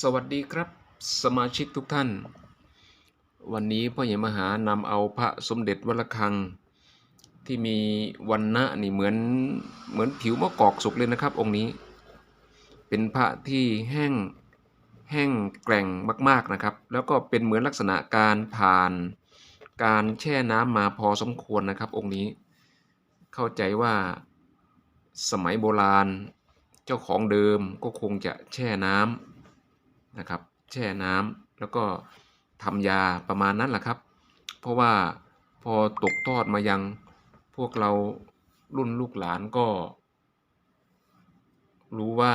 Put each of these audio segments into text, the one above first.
สวัสดีครับสมาชิกทุกท่าน วันนี้พ่อใหญ่มหานำเอาพระสมเด็จวัดระฆัง ที่มีวันณะนี่เหมือนเหมือนผิวมะกอกสุกเลยนะครับ องค์นี้ เป็นพระที่แห้งแห้งแกร่งมาก ๆนะครับ แล้วก็เป็นเหมือนลักษณะการผ่านการแช่น้ำมาพอสมควรนะครับ องค์นี้ เข้าใจว่าสมัยโบราณ เจ้าของเดิมก็คงจะแช่น้ำ นะครับ แช่น้ำแล้วก็ทำยาประมาณนั้นแหละครับ เพราะว่าพอตกทอดมายังพวกเรารุ่นลูกหลานก็ รู้ว่า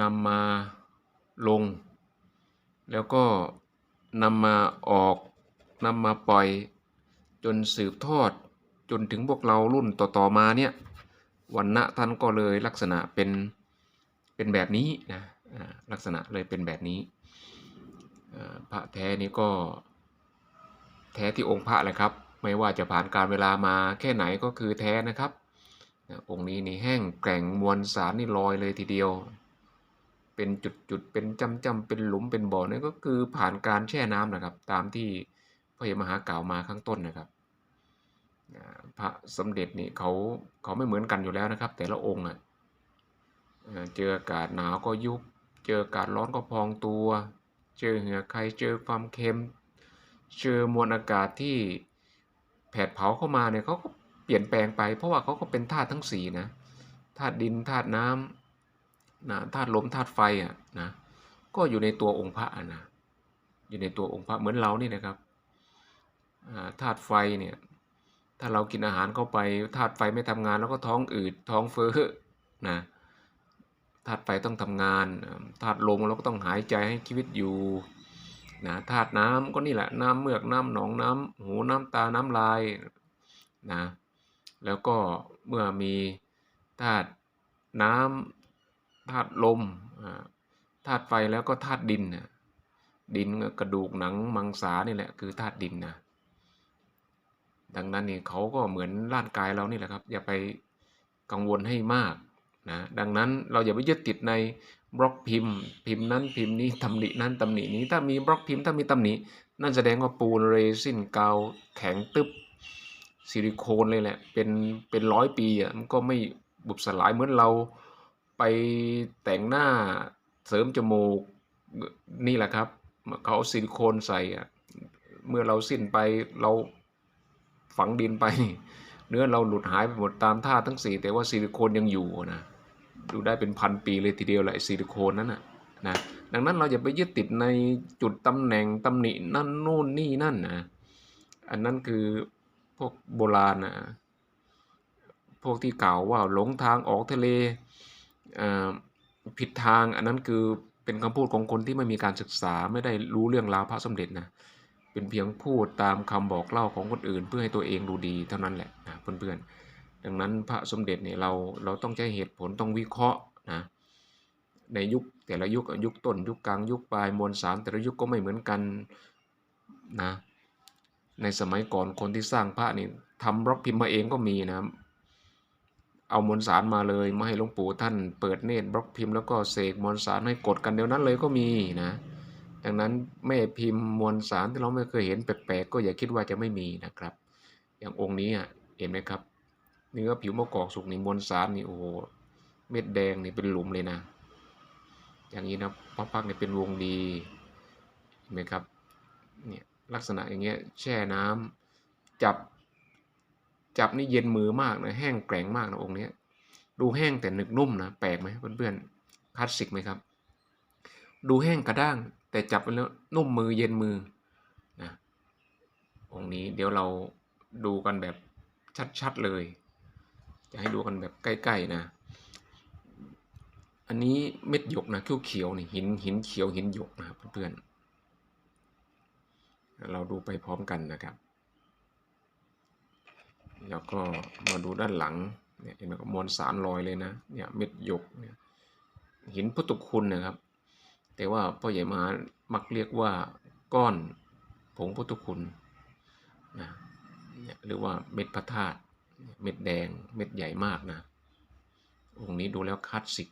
นำมาลง แล้วก็นำมาออกนำมาปล่อยจนสืบทอดจนถึงพวกเรารุ่นต่อ ๆ มาเนี่ยวันณะท่านก็เลยลักษณะเป็น เป็นแบบนี้นะลักษณะเลยเป็นแบบนี้พระแท้นี้ก็แท้ที่องค์พระแหละครับ ไม่ว่าจะผ่านการเวลามาแค่ไหนก็คือแท้นะครับองค์นี้นี่แห้งแกร่งมวลสารนี่ลอยเลยทีเดียว เป็นจุดๆเป็นจำจำเป็นหลุมเป็นบ่อนี่ก็คือผ่านการแช่น้ำนะครับ ตามที่พระยมหากล่าวมาข้างต้นนะครับพระสมเด็จนี่เขาเขาไม่เหมือนกันอยู่แล้วนะครับ แต่ละองค์อะ เจออากาศหนาวก็ยุบ เจออากาศร้อนก็พองตัว เจอเหงื่อใครเจอความเค็ม เจอมวลอากาศที่แผดเผาเข้ามาเนี่ยเขาก็เปลี่ยนแปลงไป เพราะว่าเขาก็เป็นธาตุทั้งสี่นะธาตุดินธาตุน้ำนะธาตุลมธาตุไฟอะนะก็อยู่ในตัวองค์พระนะอยู่ในตัวองค์พระเหมือนเรานี่นะครับธาตุไฟเนี่ยถ้าเรากินอาหารเข้าไปธาตุไฟไม่ทำงานแล้วก็ท้องอืดท้องเฟ้อนะ ธาตุไฟต้องทำงานธาตุลมเราก็ต้องหายใจให้ชีวิตอยู่นะธาตุน้ำก็นี่แหละน้ำเมือกน้ำหนองน้ำหูน้ำตาน้ำลายนะแล้วก็เมื่อมีธาตุน้ำธาตุลมธาตุไฟแล้วก็ธาตุดินนะดินก็กระดูกหนังมังสานี่แหละคือธาตุดินนะดังนั้นนี่เขาก็เหมือนร่างกายเรานี่แหละครับ อย่าไปกังวลให้มาก นะดังนั้นเราอย่าไปยึดติดในบล็อกพิมพ์ พิมพ์นั้นพิมพ์นี้ตำหนินั้นตำหนินี้ถ้ามีบล็อกพิมพ์ถ้ามีตำหนินั่นแสดงว่าปูนเรซินกาวแข็งตึบซิลิโคนเลยแหละเป็นเป็นร้อยปีอะมันก็ไม่บุบสลายเหมือนเราไปแต่งหน้าเสริมจมูกนี่แหละครับเขาเอาซิลิโคนใส่อะเมื่อเราสิ้นไปเราฝังดินไป เนื้อเราหลุดหายไปหมดตามท่าทั้งสี่แต่ว่าซิลิโคนยังอยู่นะ ดูได้เป็นพันปีเลยทีเดียวแหละซิลิโคนนั้นนะนะดังนั้นเราอย่าไปยึดติดในจุดตำแหน่งตำหนินั่นนู่นนี่นั่นนะอันนั้นคือพวกโบราณนะพวกที่กล่าวว่าหลงทางออกทะเลผิดทางอันนั้นคือเป็นคำพูดของคนที่ไม่มีการศึกษาไม่ได้รู้เรื่องราวพระสมเด็จนะเป็นเพียงพูดตามคำบอกเล่าของคนอื่น เพื่อให้ตัวเองดูดีเท่านั้นแหละนะเพื่อนๆ ดังนั้นพระสมเด็จเนี่ยเราเราต้องใช้เหตุผลต้องวิเคราะห์นะในยุคแต่ละยุคยุคต้นยุคกลางยุคปลายมวลสารแต่ละยุคก็ไม่เหมือนกันนะในสมัยก่อนคนที่สร้างพระนี่ทำบล็อกพิมพ์มาเองก็มีนะเอามวลสารมาเลยมาให้หลวงปู่ท่านเปิดเนตรบล็อกพิมพ์แล้วก็เสกมวลสารให้กดกันเดี๋ยวนั้นเลยก็มีนะดังนั้นแม่พิมพ์มวลสารที่เราไม่เคยเห็นแปลกๆก็อย่าคิดว่าจะไม่มีนะครับ อย่างองค์นี้เห็นไหมครับ เนื้อผิวมะกอกสุกนี่มวลสารนี่โอ้โหเม็ดแดงนี่เป็นหลุมเลยนะ อย่างนี้นะพักๆเนี่ยเป็นวงดีเห็นไหมครับเนี่ยลักษณะอย่างเงี้ยแช่น้ำจับ จับนี่เย็นมือมากนะแห้งแกร่งมากนะองค์เนี้ยดูแห้งแต่หนึกนุ่มนะแปลกไหมเพื่อนๆคลาสสิกไหมครับ ดูแห้งกระด้าง แต่จับไปแล้วนุ่มมือเย็นมือนะองค์นี้เดี๋ยวเราดูกันแบบชัดๆเลย จะให้ดูกันแบบใกล้ๆนะ อันนี้เม็ดหยกนะเขียวๆนี่หินหินเขียวหินหยกนะครับเพื่อนๆเราดูไปพร้อมกันนะครับ แล้วก็มาดูด้านหลังเนี่ยเห็นไหมครับมวลสารลอยเลยนะเนี่ยเม็ดหยกเนี่ยหินพุทธคุณนะครับ แต่ว่าพ่อใหญ่มหามักเรียกว่าก้อนผงพุทธคุณนะหรือว่าเม็ดพระธาตุ เม็ดแดงเม็ดใหญ่มากนะ องค์นี้ดูแล้วคลาสสิก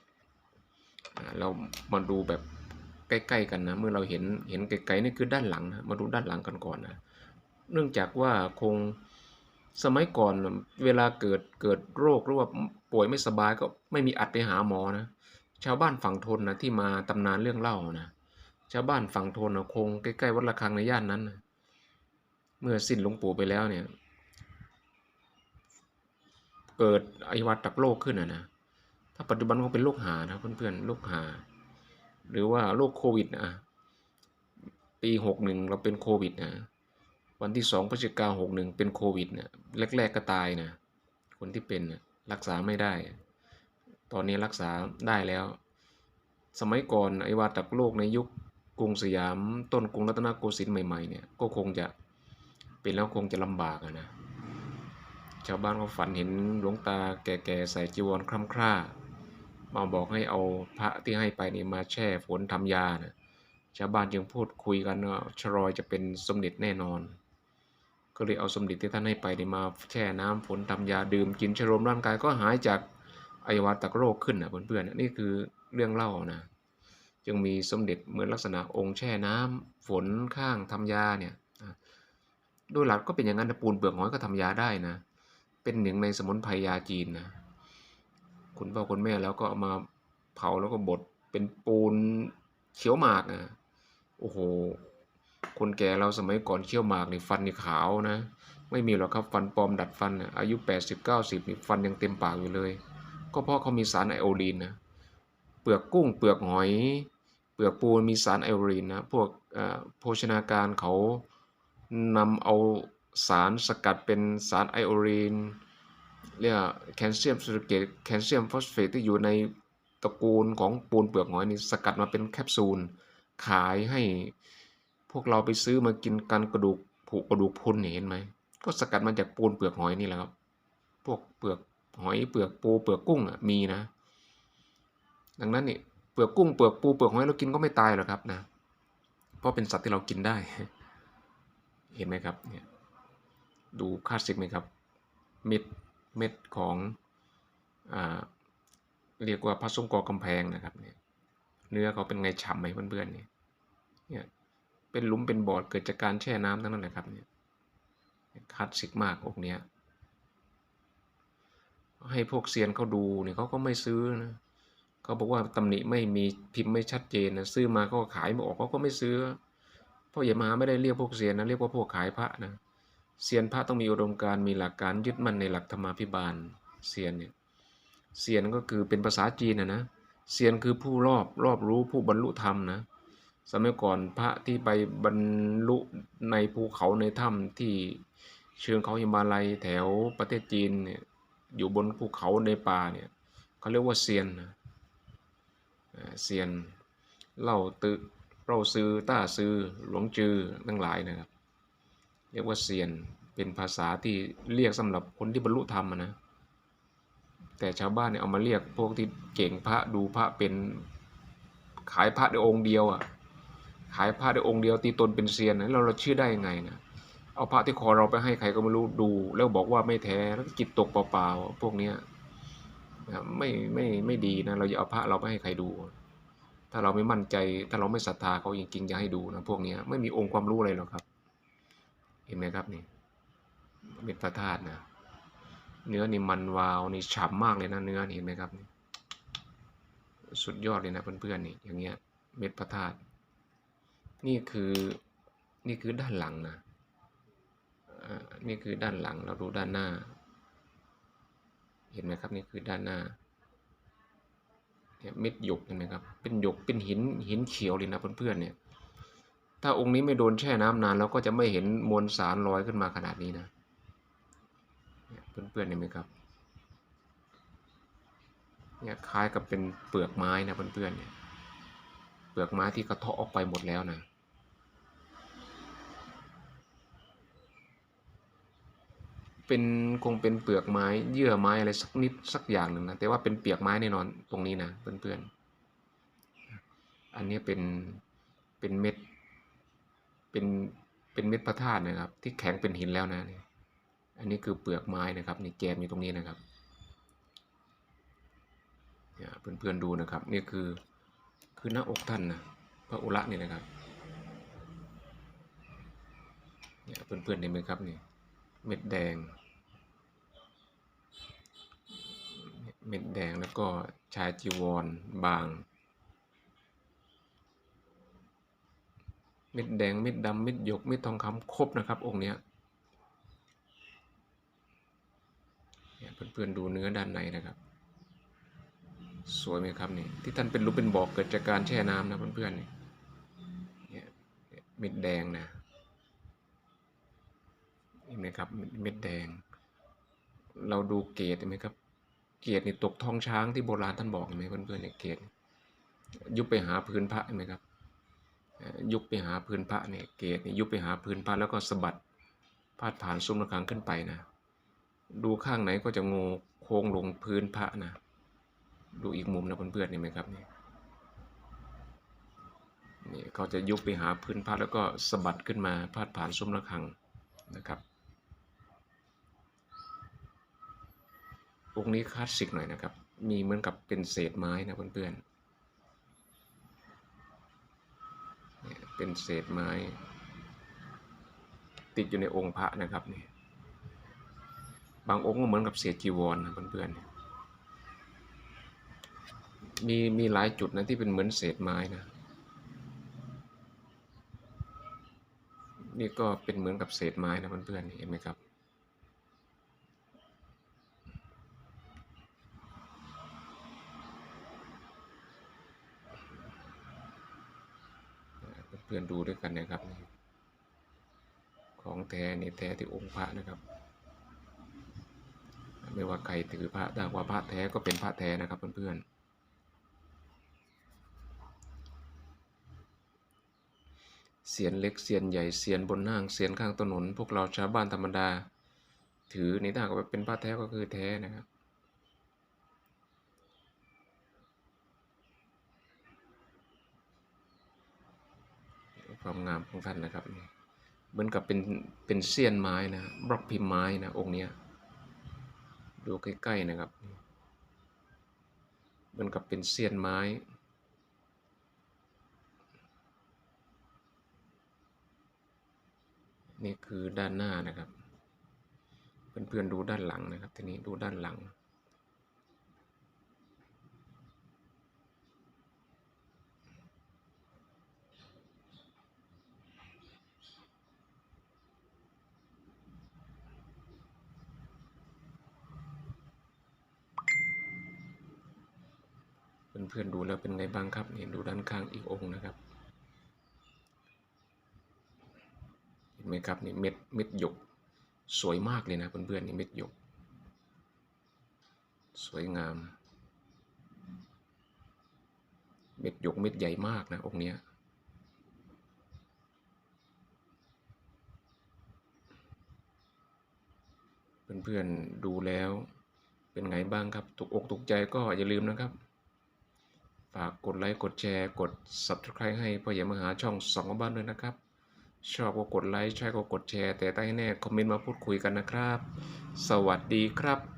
เรามาดูแบบใกล้ๆกันนะ เมื่อเราเห็นเห็นไกลๆนี่คือด้านหลังนะมาดูด้านหลังกันก่อนนะเนื่องจากว่าคงสมัยก่อนเวลาเกิดเกิดโรคหรือว่าป่วยไม่สบายก็ไม่มีอัดไปหาหมอนะชาวบ้านฝั่งทนนะที่มาตำนานเรื่องเล่านะชาวบ้านฝั่งทนนะคงใกล้ๆวัดระฆังในย่านนั้นนะเมื่อสิ้นหลวงปู่ไปแล้วเนี่ย เกิดไอวัดตักโรคขึ้นนะนะถ้าปัจจุบันคงเป็นโรคหานะเพื่อนๆโรคหา หรือว่าโรคโควิดนะปีหกหนึ่งเราเป็นโควิดนะวันที่สองพฤศจิกาหกหนึ่งเป็นโควิดเนี่ยแรกๆก็ตายนะคนที่เป็นนะรักษาไม่ได้ ตอนนี้รักษาได้แล้ว สมัยก่อนไอวาตักโรคในยุคกรุงสยามต้นกรุงรัตนโกสินทร์ใหม่ๆเนี่ยก็คงจะเป็นแล้วคงจะลำบากนะ ชาวบ้านเขาฝันเห็นหลวงตาแก่ๆใส่จีวรคร่ำคร่า มาบอกให้เอาพระที่ให้ไปนี่มาแช่ฝนทำยานะชาวบ้านจึงพูดคุยกันว่าชรอยจะเป็นสมเด็จแน่นอน ก็เลยเอาสมเด็จที่ท่านให้ไปนี่มาแช่น้ำฝนทำยาดื่มกินชโลมร่างกายก็หายจากอวัยวะตักโรคขึ้นนะเพื่อนๆนี่คือเรื่องเล่านะจึงมีสมเด็จเหมือนลักษณะองค์แช่น้ำฝนข้างทำยาเนี่ยโดยหลักก็เป็นอย่างนั้นปูนเปลือกหอยก็ทำยาได้นะ เป็นหนึ่งในสมุนไพรยาจีนนะคุณพ่อคุณแม่แล้วก็เอามาเผาแล้วก็บดเป็นปูนเขียวหมากนะโอ้โห คนแก่เราสมัยก่อนเคี้ยวหมากนี่ฟันนี่ขาวนะ ไม่มีหรอกครับฟันปลอมดัดฟันนะอายุ 80 90นี่ฟันยังเต็มปากอยู่เลย ก็เพราะเขามีสารไอโอดีนนะเปลือกกุ้งเปลือกหอย เปลือกปูนมีสารไอโอดีนนะพวกโภชนาการเขานำเอา สารสกัดเป็นสารไอโอดีนเรียกแคลเซียมซิลิเกตแคลเซียมฟอสเฟตที่อยู่ในตระกูลของปูนเปลือกหอยนี่สกัดมาเป็นแคปซูล ขายให้พวกเราไปซื้อมากินกันกระดูกผุกระดูกพุนเนี่ยเห็นไหมก็สกัดมาจากปูนเปลือกหอยนี่แหละครับ พวกเปลือกหอยเปลือกปูเปลือกกุ้งอะมีนะ ดังนั้นนี่เปลือกกุ้งเปลือกปูเปลือกหอยเรากินก็ไม่ตายหรอกครับนะ เพราะเป็นสัตว์ที่เรากินได้ เห็นไหมครับเนี่ย ดูคลาสสิกไหมครับ เม็ดเม็ดของอเรียกว่าพระส้มกอกำแพงนะครับเนี่ยเนื้อเขาเป็นไงฉ่ำไหมเพื่อนๆเนี่ยเนี่ยเป็นหลุมเป็นบ่อเกิดจากการแช่น้ำทั้งนั้นแหละครับเนี่ยคลาสสิกมากองเนี้ยให้พวกเซียนเขาดูเนี่ยเขาก็ไม่ซื้อนะเขาบอกว่าตำหนิไม่มีพิมพ์ไม่ชัดเจนนะซื้อมาเขาก็ขายไม่ออกเขาก็ไม่ซื้อเพราะอย่ามาไม่ได้เรียกพวกเซียนนะเรียกว่าพวกขายพระนะ เซียนพระต้องมีอุดมการมีหลักการยึดมั่นในหลักธรรมาภิบาลเซียนเนี่ยเซียนก็คือเป็นภาษาจีนนะนะเซียนคือผู้รอบรอบรู้ผู้บรรลุธรรมนะสมัยก่อนพระที่ไปบรรลุในภูเขาในถ้ำที่เชิงเขาหิมาลัยแถวประเทศจีนเนี่ยอยู่บนภูเขาในป่าเนี่ยเขาเรียกว่าเซียนนะเซียนเล่าตึกเล่าซือต้าซือหลวงจือทั้งหลายนะครับ เรียกว่าเซียนเป็นภาษาที่เรียกสำหรับคนที่บรรลุธรรมนะ แต่ชาวบ้านเนี่ยเอามาเรียกพวกที่เก่งพระดูพระเป็นขายพระได้องค์เดียวอะขายพระได้องค์เดียวตีตนเป็นเซียนนะเราเราเชื่อได้ยังไงนะเอาพระที่คอเราไปให้ใครก็ไม่รู้ดู แล้วบอกว่าไม่แท้แล้วจิตตกเปล่าๆพวกเนี้ยไม่ไม่ไม่ดีนะเราอย่าเอาพระเราไปให้ใครดู ถ้าเราไม่มั่นใจถ้าเราไม่ศรัทธาเขาจริงๆอย่าให้ดูนะพวกเนี้ยไม่มีองค์ความรู้อะไรหรอกครับ เห็นไหมครับนี่เม็ดพระธาตุนะเนื้อนี่มันวาวนี่ฉ่ำมากเลยนะเนื้อเห็นไหมครับนี่สุดยอดเลยนะเพื่อนๆนี่อย่างเงี้ยเม็ดพระธาตุนี่คือนี่คือด้านหลังนะนี่คือด้านหลังเราดูด้านหน้า เห็นไหมครับนี่คือด้านหน้าเนี่ยเม็ดหยกเห็นไหมครับเป็นหยกเป็นหินหินเขียวเลยนะเพื่อนๆเนี่ย ถ้าองค์นี้ไม่โดนแช่น้ำนานเราก็จะไม่เห็นมวลสารลอยขึ้นมาขนาดนี้นะเนี่ยเพื่อนๆเห็นไหมครับเนี่ยคล้ายกับเป็นเปลือกไม้นะเพื่อนๆเนี่ยเปลือกไม้ที่กระเทาะออกไปหมดแล้วนะเป็นคงเป็นเปลือกไม้เยื่อไม้อะไรสักนิดสักอย่างหนึ่งนะแต่ว่าเป็นเปียกไม้แน่นอนตรงนี้นะเพื่อนๆอันนี้เป็นเป็นเม็ด เป็นเป็นเม็ดพระธาตุนะครับ ที่แข็งเป็นหินแล้วนะนี่อันนี้คือเปลือกไม้นะครับนี่แกมอยู่ตรงนี้นะครับเนี่ยเพื่อนๆดูนะครับ นี่คือคือหน้าอกท่านนะพระอุระนี่นะครับเนี่ยเพื่อนๆเห็นไหมครับนี่เม็ดแดง เม็ดแดงแล้วก็ชายจีวรบาง เม็ดแดงเม็ดดำเม็ดหยกเม็ดทองคำครบนะครับ องค์เนี้ยเพื่อนๆดูเนื้อด้านในนะครับ สวยไหมครับนี่ที่ท่านเป็นรูปเป็นบอกเกิดจากการแช่น้ำนะเพื่อนๆนี่เม็ดแดงนะเห็นไหมครับเม็ดแดง เราดูเกรดเห็นไหมครับ เกรดนี่ตกท้องช้างที่โบราณท่านบอกเห็นไหมเพื่อนๆเนี่ยเกรดยุบไปหาพื้นพระเห็นไหมครับ ยุบไปหาพื้นพระเนี่ยเกรดนี่ยุบไปหาพื้นพระแล้วก็สะบัดพาดผ่านซุ้มระฆังขึ้นไปนะ ดูข้างไหนก็จะงูโค้งลงพื้นพระนะ ดูอีกมุมนะเพื่อนๆเห็นไหมครับนี่นี่เขาจะยุบไปหาพื้นพระแล้วก็สะบัดขึ้นมาพาดผ่านซุ้มระฆังนะครับองค์นี้คลาสสิกหน่อยนะครับ มีเหมือนกับเป็นเศษไม้นะเพื่อนๆ เป็นเศษไม้ ติดอยู่ในองค์พระนะครับนี่บางองค์ก็เหมือนกับเศษจีวรนะเพื่อนๆมีมีหลายจุดนะที่เป็นเหมือนเศษไม้นะนี่ก็เป็นเหมือนกับเศษไม้นะเพื่อนๆเห็นไหมครับ เพื่อนๆดูด้วยกันนะครับ ของแท้นี่แท้ที่องค์พระนะครับ ไม่ว่าใครถือพระถ้าว่าพระแท้ก็เป็นพระแท้นะครับเพื่อนๆเสียนเล็กเสียนใหญ่เสียนบนห้างเสียนข้างถนน พวกเราชาวบ้านธรรมดา ถือนี่ถ้าหากว่าเป็นพระแท้ก็คือแท้นะครับ ความงามของท่านนะครับเหมือนกับเป็นเป็นเสี้ยนไม้นะบล็อกพิมพ์ไม้นะองค์เนี้ยดูใกล้ๆนะครับเหมือนกับเป็นเสี้ยนไม้นี่คือด้านหน้านะครับ เพื่อนๆดูด้านหลังนะครับ ทีนี้ดูด้านหลัง เพื่อนๆดูแล้วเป็นไงบ้างครับนี่ดูด้านข้างอีกองค์นะครับเห็นไหมครับนี่เม็ดเม็ดหยกสวยมากเลยนะเพื่อนๆนี่เม็ดหยก สวยงาม เม็ดหยกเม็ดใหญ่มากนะองค์เนี้ยเพื่อนๆดูแล้วเป็นไงบ้างครับถูกอกถูกใจก็อย่าลืมนะครับ ฝากกดไลค์กดแชร์กด subscribe ให้พ่อใหญ่มาหาช่องสองบ้านด้วยนะครับ ชอบก็กดไลค์ใช่ก็กดแชร์ แต่ใต้แน่คอมเมนต์มาพูดคุยกันนะครับ สวัสดีครับ